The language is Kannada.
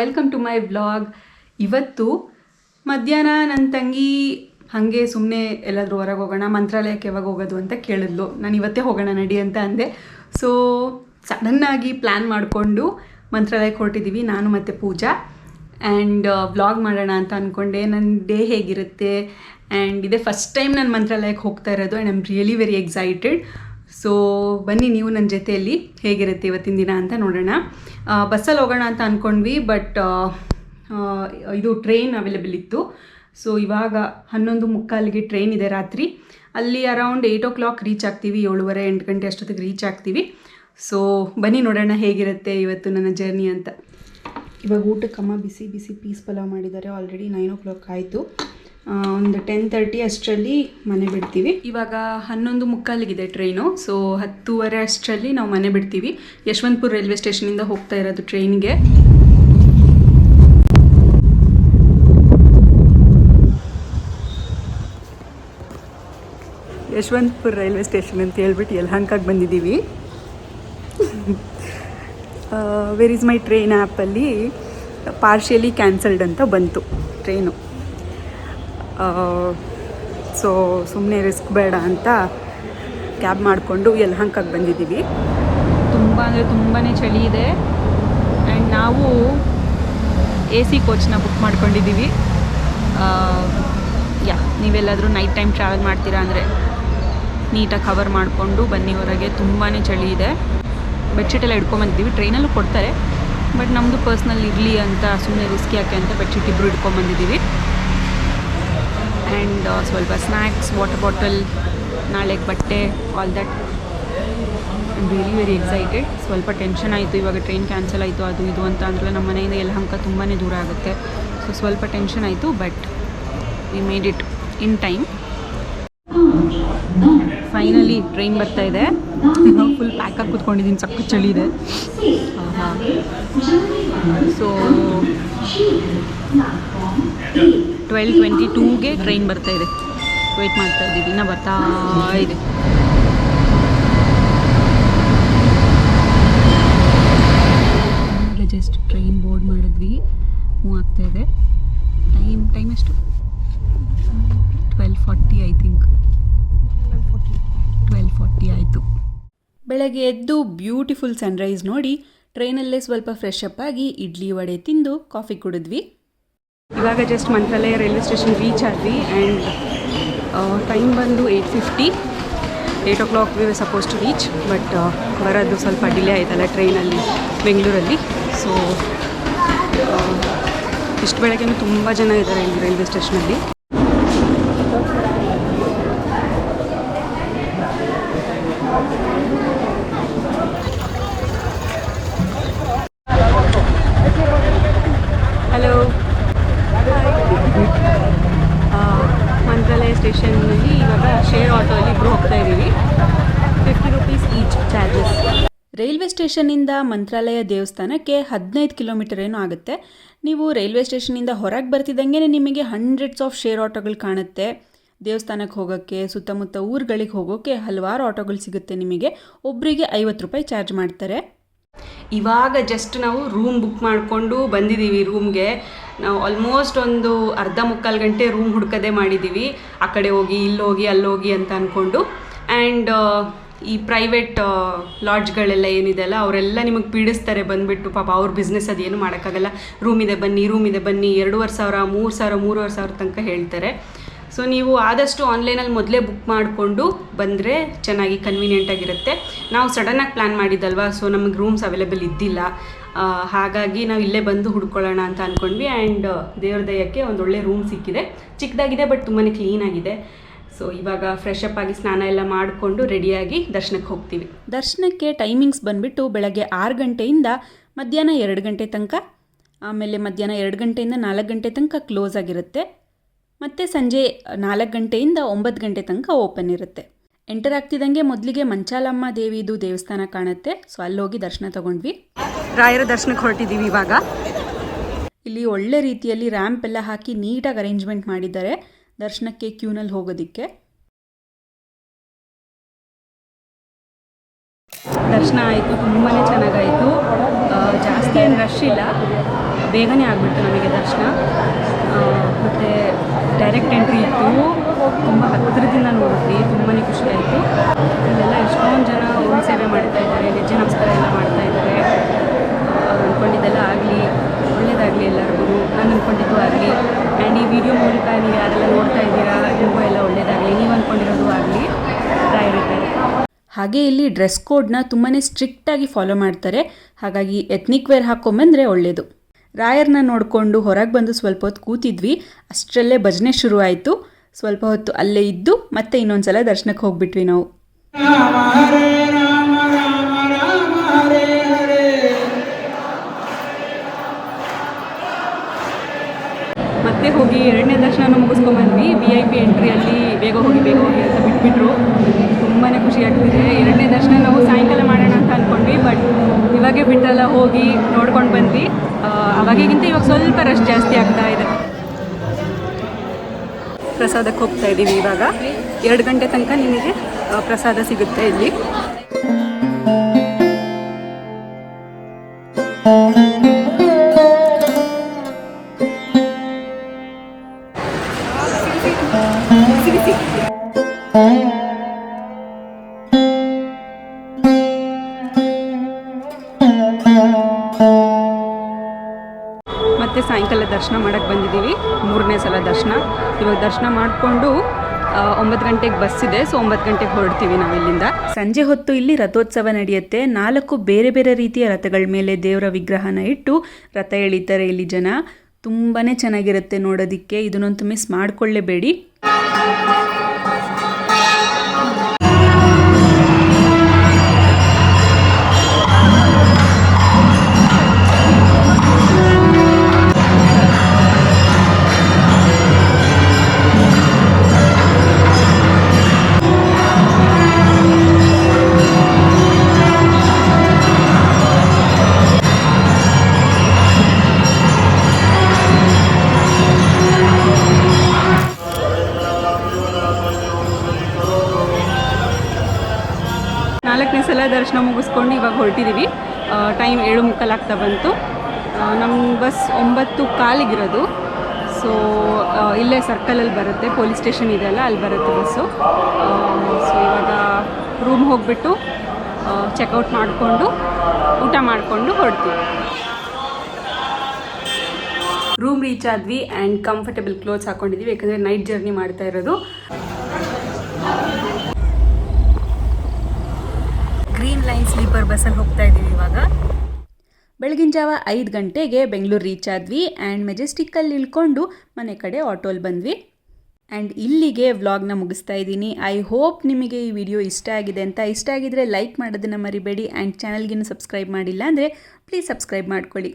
ವೆಲ್ಕಮ್ ಟು ಮೈ ವ್ಲಾಗ್ ಇವತ್ತು ಮಧ್ಯಾಹ್ನ ನನ್ನ ತಂಗಿ ಹಾಗೆ ಸುಮ್ಮನೆ ಎಲ್ಲಾದರೂ ಹೊರಗೆ ಹೋಗೋಣ, ಮಂತ್ರಾಲಯಕ್ಕೆ ಯಾವಾಗ ಹೋಗೋದು ಅಂತ ಕೇಳಿದ್ಲು. ನಾನು ಇವತ್ತೇ ಹೋಗೋಣ ನಡಿ ಅಂತ ಅಂದೆ. ಸೊ ಸಡನ್ನಾಗಿ ಪ್ಲ್ಯಾನ್ ಮಾಡಿಕೊಂಡು ಮಂತ್ರಾಲಯಕ್ಕೆ ಹೊರಟಿದ್ದೀವಿ ನಾನು ಮತ್ತು ಪೂಜಾ. ಆ್ಯಂಡ್ ವ್ಲಾಗ್ ಮಾಡೋಣ ಅಂತ ಅಂದ್ಕೊಂಡೆ ನನ್ನ ಡೇ ಹೇಗಿರುತ್ತೆ? ಆ್ಯಂಡ್ ಇದೇ ಫಸ್ಟ್ ಟೈಮ್ ನಾನು ಮಂತ್ರಾಲಯಕ್ಕೆ ಹೋಗ್ತಾ ಇರೋದು. And I am really very excited so ಬನ್ನಿ ನೀವು ನನ್ನ ಜೊತೆಯಲ್ಲಿ ಹೇಗಿರುತ್ತೆ ಇವತ್ತಿನ ದಿನ ಅಂತ ನೋಡೋಣ. ಬಸ್ಸಲ್ಲಿ ಹೋಗೋಣ ಅಂತ ಅಂದ್ಕೊಂಡ್ವಿ ಬಟ್ ಇದು ಟ್ರೈನ್ ಅವೈಲೇಬಲ್ ಇತ್ತು. ಸೊ ಇವಾಗ ಹನ್ನೊಂದು ಮುಕ್ಕಾಲಿಗೆ ಟ್ರೈನ್ ಇದೆ ರಾತ್ರಿ. ಅಲ್ಲಿ around eight o'clock reach ಆಗ್ತೀವಿ, ಏಳುವರೆ, ಎಂಟು ಗಂಟೆ ಅಷ್ಟೊತ್ತಿಗೆ ರೀಚ್ ಆಗ್ತೀವಿ. ಸೊ ಬನ್ನಿ ನೋಡೋಣ ಹೇಗಿರುತ್ತೆ ಇವತ್ತು ನನ್ನ ಜರ್ನಿ ಅಂತ. ಇವಾಗ ಊಟಕ್ಕಮ್ಮ ಬಿಸಿ ಬಿಸಿ ಪೀಸ್ ಪಲಾವ್ ಮಾಡಿದ್ದಾರೆ. ಆಲ್ರೆಡಿ ನೈನ್ ಓ ಕ್ಲಾಕ್ ಆಯಿತು. ಒಂದು ಟೆನ್ ತರ್ಟಿ ಅಷ್ಟರಲ್ಲಿ ಮನೆ ಬಿಡ್ತೀವಿ. ಇವಾಗ ಹನ್ನೊಂದು ಮುಕ್ಕಾಲಿಗಿದೆ ಟ್ರೈನು ಸೊ ಹತ್ತೂವರೆ ಅಷ್ಟರಲ್ಲಿ ನಾವು ಮನೆ ಬಿಡ್ತೀವಿ. ಯಶವಂತಪುರ ರೈಲ್ವೆ ಸ್ಟೇಷನಿಂದ ಹೋಗ್ತಾ ಇರೋದು ಟ್ರೈನ್ಗೆ ಯಶವಂತಪುರ ರೈಲ್ವೆ ಸ್ಟೇಷನ್ ಅಂತ ಹೇಳ್ಬಿಟ್ಟು ಯಲಹಂಕಾಗೆ ಬಂದಿದ್ದೀವಿ. ವೆರ್ ಈಸ್ ಮೈ ಟ್ರೈನ್ ಆ್ಯಪಲ್ಲಿ ಪಾರ್ಷಿಯಲಿ ಕ್ಯಾನ್ಸಲ್ಡ್ ಅಂತ ಬಂತು ಟ್ರೈನು ಸೊ ಸುಮ್ಮನೆ ರಿಸ್ಕ್ ಬೇಡ ಅಂತ ಕ್ಯಾಬ್ ಮಾಡಿಕೊಂಡು ಯಲಹಂಕಕ್ಕೆ ಬಂದಿದ್ದೀವಿ. ತುಂಬ ಅಂದರೆ ತುಂಬಾ ಚಳಿ ಇದೆ. ಆ್ಯಂಡ್ ನಾವು ಎ ಸಿ ಕೋಚ್ನ ಬುಕ್ ಮಾಡ್ಕೊಂಡಿದ್ದೀವಿ. ಯಾ, ನೀವೆಲ್ಲಾದರೂ ನೈಟ್ ಟೈಮ್ ಟ್ರಾವೆಲ್ ಮಾಡ್ತೀರಾ ಅಂದರೆ ನೀಟಾಗಿ ಕವರ್ ಮಾಡಿಕೊಂಡು ಬನ್ನಿ ಹೊರಗೆ. ತುಂಬಾ ಚಳಿ ಇದೆ. ಬೆಡ್ಶೀಟೆಲ್ಲ ಇಟ್ಕೊಂಬಂದಿದ್ದೀವಿ ಟ್ರೈನಲ್ಲೂ ಕೊಡ್ತಾರೆ. ಬಟ್ ನಮ್ಮದು ಪರ್ಸ್ನಲ್ ಇರಲಿ ಅಂತ ಸುಮ್ಮನೆ ರಿಸ್ಕ್ ಯಾಕೆ ಅಂತ ಬೆಡ್ಶೀಟ್ ಇಬ್ಬರು ಹಿಡ್ಕೊಂಬಂದಿದ್ದೀವಿ ಆ್ಯಂಡ್ ಸ್ವಲ್ಪ ಸ್ನ್ಯಾಕ್ಸ್ ವಾಟರ್ ಬಾಟಲ್ ನಾಳೆಗೆ ಬಟ್ಟೆ all that very very excited ಸ್ವಲ್ಪ ಟೆನ್ಷನ್ ಆಯಿತು, ಇವಾಗ ಟ್ರೈನ್ ಕ್ಯಾನ್ಸಲ್ ಆಯಿತು, ಅದು ಇದು ಅಂತ ಅಂದರೆ ನಮ್ಮ ಮನೆಯಿಂದ ಎಲ್ಲ ಹಂಕ ತುಂಬಾ ದೂರ ಆಗುತ್ತೆ. ಸೊ ಸ್ವಲ್ಪ ಟೆನ್ಷನ್ ಆಯಿತು but we made it in time finally train ಬರ್ತಾ ಇದೆ. ಫುಲ್ ಪ್ಯಾಕಾಗಿ ಕೂತ್ಕೊಂಡಿದ್ದೀನಿ ಸಕ್ಕ ಚಳಿ ಇದೆ. ಸೊ ಟ್ವೆಲ್ ಟ್ವೆಂಟಿ ಟೂಗೆ ಟ್ರೈನ್ ಬರ್ತಾ ಇದೆ. ವೆಯ್ಟ್ ಮಾಡ್ತಾ ಇದ್ದೀವಿ. ಇನ್ನೂ ಬರ್ತಾ ಇದೆ. ಜಸ್ಟ್ ಟ್ರೈನ್ ಬೋರ್ಡ್ ಮಾಡಿದ್ವಿ. ಹ್ಞೂ ಆಗ್ತಾ ಇದೆ. ಟೈಮ್ ಟೈಮ್ ಎಷ್ಟು? Twelve forty I think twelve forty ಆಯಿತು. ಬೆಳಗ್ಗೆ ಎದ್ದು ಬ್ಯೂಟಿಫುಲ್ ಸನ್ರೈಸ್ ನೋಡಿ ಟ್ರೈನಲ್ಲೇ ಸ್ವಲ್ಪ ಫ್ರೆಶ್ ಅಪ್ ಆಗಿ ಇಡ್ಲಿ ವಡೆ ತಿಂದು ಕಾಫಿ ಕುಡಿದ್ವಿ. ಇವಾಗ just Mantralaya railway station reach ಆದ್ವಿ ಆ್ಯಂಡ್ ಟೈಮ್ ಬಂದು eight fifty eight o'clock we suppose to reach but ಬರೋದು ಸ್ವಲ್ಪ ಡಿಲೇ ಆಯ್ತಲ್ಲ ಟ್ರೈನಲ್ಲಿ ಬೆಂಗಳೂರಲ್ಲಿ. ಸೊ ಇಷ್ಟು ಬೆಳಗ್ಗೆನೂ ತುಂಬ ಜನ ಇದ್ದಾರೆ ಇಲ್ಲಿ ರೈಲ್ವೆ ಸ್ಟೇಷನಲ್ಲಿ ಹಲೋ ಮಂತ್ರಾಲಯ ಸ್ಟೇಷನ್ನಲ್ಲಿ ಇವಾಗ ಶೇರ್ ಆಟೋಲ್ಲಿ ಇಬ್ಬರು ಹೋಗ್ತಾ ಇದ್ದೀವಿ. Fifty rupees each charges railway ಸ್ಟೇಷನ್ನಿಂದ ಮಂತ್ರಾಲಯ ದೇವಸ್ಥಾನಕ್ಕೆ ಹದಿನೈದು ಕಿಲೋಮೀಟರ್ ಏನೋ ಆಗುತ್ತೆ. ನೀವು ರೈಲ್ವೆ ಸ್ಟೇಷನಿಂದ ಹೊರಗೆ ಬರ್ತಿದ್ದಂಗೆ ನಿಮಗೆ ಹಂಡ್ರೆಡ್ಸ್ ಆಫ್ ಶೇರ್ ಆಟೋಗಳು ಕಾಣುತ್ತೆ. ದೇವಸ್ಥಾನಕ್ಕೆ ಹೋಗೋಕ್ಕೆ ಸುತ್ತಮುತ್ತ ಊರುಗಳಿಗೆ ಹೋಗೋಕ್ಕೆ ಹಲವಾರು ಆಟೋಗಳು ಸಿಗುತ್ತೆ ನಿಮಗೆ. ಒಬ್ಬರಿಗೆ ಐವತ್ತು ರೂಪಾಯಿ ಚಾರ್ಜ್ ಮಾಡ್ತಾರೆ. ಇವಾಗ ಜಸ್ಟ್ ನಾವು ರೂಮ್ ಬುಕ್ ಮಾಡಿಕೊಂಡು ಬಂದಿದ್ದೀವಿ ರೂಮ್ಗೆ ನಾವು ಆಲ್ಮೋಸ್ಟ್ ಒಂದು ಅರ್ಧ ಮುಕ್ಕಾಲು ಗಂಟೆ ರೂಮ್ ಹುಡ್ಕದೆ ಮಾಡಿದ್ದೀವಿ ಆ ಕಡೆ ಹೋಗಿ, ಇಲ್ಲಿ ಹೋಗಿ, ಅಲ್ಲಿ ಹೋಗಿ ಅಂತ ಅಂದ್ಕೊಂಡು ಆ್ಯಂಡ್ ಈ ಪ್ರೈವೇಟ್ ಲಾಡ್ಜ್ಗಳೆಲ್ಲ ಏನಿದೆ ಅಲ್ಲ ಅವರೆಲ್ಲ ನಿಮಗೆ ಪೀಡಿಸ್ತಾರೆ ಬಂದುಬಿಟ್ಟು. ಪಾಪ ಅವ್ರ ಬಿಸ್ನೆಸ್ ಅದೇನು ಮಾಡೋಕ್ಕಾಗಲ್ಲ. ರೂಮ್ ಇದೆ, ಬನ್ನಿ ಇದೆ, ಬನ್ನಿ, ಎರಡೂವರೆ ಸಾವಿರ, ಮೂರು ಸಾವಿರ, ಮೂರುವರೆ ಸಾವಿರ ತನಕ ಹೇಳ್ತಾರೆ. ಸೊ ನೀವು ಆದಷ್ಟು ಆನ್ಲೈನಲ್ಲಿ ಮೊದಲೇ ಬುಕ್ ಮಾಡಿಕೊಂಡು ಬಂದರೆ ಚೆನ್ನಾಗಿ ಕನ್ವೀನಿಯೆಂಟಾಗಿರುತ್ತೆ ನಾವು ಸಡನ್ನಾಗಿ ಪ್ಲ್ಯಾನ್ ಮಾಡಿದ್ದಲ್ವಾ? ಸೊ ನಮಗೆ ರೂಮ್ಸ್ ಅವೈಲೇಬಲ್ ಇದ್ದಿಲ್ಲ. ಹಾಗಾಗಿ ನಾವು ಇಲ್ಲೇ ಬಂದು ಹುಡ್ಕೊಳ್ಳೋಣ ಅಂತ ಅಂದ್ಕೊಂಡ್ವಿ ಆ್ಯಂಡ್ ದೇವ್ರ ದಯಕ್ಕೆ ಒಂದು ಒಳ್ಳೆ ರೂಮ್ ಸಿಕ್ಕಿದೆ. ಚಿಕ್ಕದಾಗಿದೆ ಬಟ್ ತುಂಬಾ ಕ್ಲೀನಾಗಿದೆ ಸೊ ಇವಾಗ ಫ್ರೆಶ್ ಅಪ್ ಆಗಿ ಸ್ನಾನ ಎಲ್ಲ ಮಾಡಿಕೊಂಡು ರೆಡಿಯಾಗಿ ದರ್ಶನಕ್ಕೆ ಹೋಗ್ತೀವಿ. ದರ್ಶನಕ್ಕೆ ಟೈಮಿಂಗ್ಸ್ ಬಂದುಬಿಟ್ಟು ಬೆಳಗ್ಗೆ ಆರು ಗಂಟೆಯಿಂದ ಮಧ್ಯಾಹ್ನ ಎರಡು ಗಂಟೆ ತನಕ, ಆಮೇಲೆ ಮಧ್ಯಾಹ್ನ ಎರಡು ಗಂಟೆಯಿಂದ ನಾಲ್ಕು ಗಂಟೆ ತನಕ ಕ್ಲೋಸ್ ಆಗಿರುತ್ತೆ. ಮತ್ತು ಸಂಜೆ ನಾಲ್ಕು ಗಂಟೆಯಿಂದ ಒಂಬತ್ತು ಗಂಟೆ ತನಕ ಓಪನ್ ಇರುತ್ತೆ. ಎಂಟರ್ ಆಗ್ತಿದ್ದಂಗೆ ಮೊದಲಿಗೆ ಮಂಚಾಲಮ್ಮ ದೇವಿದು ದೇವಸ್ಥಾನ ಕಾಣುತ್ತೆ. ಸೊ ಅಲ್ಲಿ ಹೋಗಿ ದರ್ಶನ ತಗೊಂಡ್ವಿ. ರಾಯರ ದರ್ಶನಕ್ಕೆ ಹೊರಟಿದ್ದೀವಿ ಇವಾಗ. ಇಲ್ಲಿ ಒಳ್ಳೆ ರೀತಿಯಲ್ಲಿ ರ್ಯಾಂಪ್ ಎಲ್ಲ ಹಾಕಿ ನೀಟಾಗಿ ಅರೇಂಜ್ಮೆಂಟ್ ಮಾಡಿದ್ದಾರೆ ದರ್ಶನಕ್ಕೆ ಕ್ಯೂನಲ್ಲಿ ಹೋಗೋದಕ್ಕೆ. ದರ್ಶನ ಆಯಿತು ತುಂಬಾ ಚೆನ್ನಾಗಾಯಿತು. ಜಾಸ್ತಿ ಏನು ರಶ್ ಇಲ್ಲ. ಬೇಗನೆ ಆಗಿಬಿಡ್ತು ನಮಗೆ ದರ್ಶನ. ಮತ್ತು ಡೈರೆಕ್ಟ್ ಎಂಟ್ರಿ ಇತ್ತು. ತುಂಬ ಹತ್ತಿರದಿಂದ ನೋಡಿದ್ವಿ ತುಂಬಾ ಖುಷಿ ಆಯಿತು ಇಲ್ಲೆಲ್ಲ ಎಷ್ಟೊಂದು ಜನ ಓಂ ಸೇವೆ ಮಾಡ್ತಾ ಇದ್ದಾರೆ ಹೆಜ್ಜೆ ನಮಸ್ಕಾರ ಎಲ್ಲ ಮಾಡ್ತಾ ಇದ್ದಾರೆ ಅವ್ರು ಅಂದ್ಕೊಂಡಿದ್ದೆಲ್ಲ ಆಗಲಿ ಒಳ್ಳೇದಾಗಲಿ ಎಲ್ಲರಿಗೂ ನಾನು ಅಂದ್ಕೊಂಡಿದ್ದು ಆಗಲಿ ಆ್ಯಂಡ್ ಈ ವಿಡಿಯೋ ಮೂಲಕ ನೀವು ಯಾರೆಲ್ಲ ನೋಡ್ತಾ ಇದ್ದೀರಾ ನಿಮಗೂ ಎಲ್ಲ ಒಳ್ಳೇದಾಗಲಿ ನೀವು ಅಂದ್ಕೊಂಡಿರೋದು ಆಗಲಿ ರಾಯರಿದ್ದಾರೆ ಹಾಗೆ ಇಲ್ಲಿ ಡ್ರೆಸ್ ಕೋಡ್ನ ತುಂಬಾ ಸ್ಟ್ರಿಕ್ಟಾಗಿ ಫಾಲೋ ಮಾಡ್ತಾರೆ. ಹಾಗಾಗಿ ಎತ್ನಿಕ್ ವೇರ್ ಹಾಕ್ಕೊಂಬಂದರೆ ಒಳ್ಳೆಯದು ರಾಯರ್ನ ನೋಡಿಕೊಂಡು ಹೊರಗೆ ಬಂದು ಸ್ವಲ್ಪ ಹೊತ್ತು ಕೂತಿದ್ವಿ. ಅಷ್ಟರಲ್ಲೇ ಭಜನೆ ಶುರು ಆಯಿತು. ಸ್ವಲ್ಪ ಹೊತ್ತು ಅಲ್ಲೇ ಇದ್ದು ಮತ್ತೆ ಇನ್ನೊಂದು ಸಲ ದರ್ಶನಕ್ಕೆ ಹೋಗ್ಬಿಟ್ವಿ ನಾವು. ಮತ್ತೆ ಹೋಗಿ ಎರಡನೇ ದರ್ಶನ ಮುಗಿಸ್ಕೊಂಡ್ಬಂದ್ವಿ ವಿ ಐ ಪಿ ಎಂಟ್ರಿಯಲ್ಲಿ ಬೇಗ ಹೋಗಿ ಬೇಗ ಹೋಗಿ ಅಂತ ಬಿಟ್ಬಿಟ್ರು. ತುಂಬಾ ಖುಷಿ ಆಗ್ತಿದೆ ಎರಡನೇ ದರ್ಶನ ನಾವು ಸಾಯಂಕಾಲ ಮಾಡೋಣ ಅಂತ ಅಂದ್ಕೊಂಡ್ವಿ ಬಟ್ ಇವಾಗೆ ಬಿಟ್ಟಲ್ಲ, ಹೋಗಿ ನೋಡ್ಕೊಂಡು ಬಂದ್ವಿ. ಅವಾಗಿಗಿಂತ ಇವಾಗ ಸ್ವಲ್ಪ ರಶ್ ಜಾಸ್ತಿ ಆಗ್ತಾ ಇದೆ. ಪ್ರಸಾದಕ್ಕೆ ಹೋಗ್ತಾ ಇದ್ದೀವಿ ಇವಾಗ. ಎರಡು ಗಂಟೆ ತನಕ ನಿಮಗೆ ಪ್ರಸಾದ ಸಿಗುತ್ತೆ ಇಲ್ಲಿ. ಮತ್ತೆ ಸಾಯಂಕಾಲ ದರ್ಶನ ಮಾಡಕ್ಕೆ ಬಂದಿದ್ದೀವಿ. ಮೂರನೇ ಸಲ ದರ್ಶನ. ಇವಾಗ ದರ್ಶನ ಮಾಡಿಕೊಂಡು ಒಂಬತ್ತು ಗಂಟೆಗೆ ಬಸ್ ಇದೆ. ಸೊ ಒಂಬತ್ತು ಗಂಟೆಗೆ ಹೊರಡ್ತೀವಿ ನಾವು ಇಲ್ಲಿಂದ. ಸಂಜೆ ಹೊತ್ತು ಇಲ್ಲಿ ರಥೋತ್ಸವ ನಡೆಯುತ್ತೆ. ನಾಲ್ಕು ಬೇರೆ ಬೇರೆ ರೀತಿಯ ರಥಗಳ ಮೇಲೆ ದೇವರ ವಿಗ್ರಹನ ಇಟ್ಟು ರಥ ಎಳಿತಾರೆ ಇಲ್ಲಿ ಜನ. ತುಂಬಾ ಚೆನ್ನಾಗಿರುತ್ತೆ ನೋಡೋದಿಕ್ಕೆ. ಇದನ್ನೊಂದು ಮಿಸ್ ಮಾಡಿಕೊಳ್ಳೇಬೇಡಿ. ಸಲ ದರ್ಶನ ಮುಗಿಸ್ಕೊಂಡು ಇವಾಗ ಹೊರಟಿದ್ದೀವಿ ಟೈಮ್ ಏಳು ಮುಕ್ಕಾಲಾಗ್ತಾ ಬಂತು. ನಮ್ಮ ಬಸ್ ಒಂಬತ್ತು ಕಾಲಿಗಿರೋದು. ಸೊ ಇಲ್ಲೇ ಸರ್ಕಲಲ್ಲಿ ಬರುತ್ತೆ ಪೊಲೀಸ್ ಸ್ಟೇಷನ್ ಇದೆಯಲ್ಲ ಅಲ್ಲಿ ಬರುತ್ತೆ ಬಸ್ಸು ಸೊ ಇವಾಗ ರೂಮ್ ಹೋಗಿಬಿಟ್ಟು ಚೆಕ್ಔಟ್ ಮಾಡಿಕೊಂಡು, ಊಟ ಮಾಡಿಕೊಂಡು ಹೊರಡ್ತೀವಿ. ರೂಮ್ ರೀಚ್ ಆದ್ವಿ ಆ್ಯಂಡ್ ಕಂಫರ್ಟೇಬಲ್ ಕ್ಲೋತ್ಸ್ ಹಾಕೊಂಡಿದ್ದೀವಿ ಯಾಕಂದರೆ ನೈಟ್ ಜರ್ನಿ ಮಾಡ್ತಾ ಇರೋದು. ಲೈನ್ ಸ್ಲೀಪರ್ ಬಸ್ಸಲ್ಲಿ ಹೋಗ್ತಾ ಇದ್ದೀವಿ ಇವಾಗ. ಬೆಳಗಿನ ಜಾವ ಐದು ಗಂಟೆಗೆ ಬೆಂಗಳೂರು ರೀಚ್ ಆದ್ವಿ ಆ್ಯಂಡ್ ಮೆಜೆಸ್ಟಿಕ್ಕಲ್ಲಿ ಇಳ್ಕೊಂಡು ಮನೆ ಕಡೆ ಆಟೋಲ್ಲಿ ಬಂದ್ವಿ. ಆ್ಯಂಡ್ ಇಲ್ಲಿಗೆ ವ್ಲಾಗ್ನ ಮುಗಿಸ್ತಾ ಇದ್ದೀನಿ. ಐ ಹೋಪ್ ನಿಮಗೆ ಈ ವಿಡಿಯೋ ಇಷ್ಟ ಆಗಿದೆ ಅಂತ. ಇಷ್ಟ ಆಗಿದ್ರೆ ಲೈಕ್ ಮಾಡೋದನ್ನು ಮರಿಬೇಡಿ ಆ್ಯಂಡ್ ಚಾನಲ್ಗಿನ್ನು ಸಬ್ಸ್ಕ್ರೈಬ್ ಮಾಡಿಲ್ಲ ಅಂದರೆ ಪ್ಲೀಸ್ ಸಬ್ಸ್ಕ್ರೈಬ್ ಮಾಡ್ಕೊಳ್ಳಿ.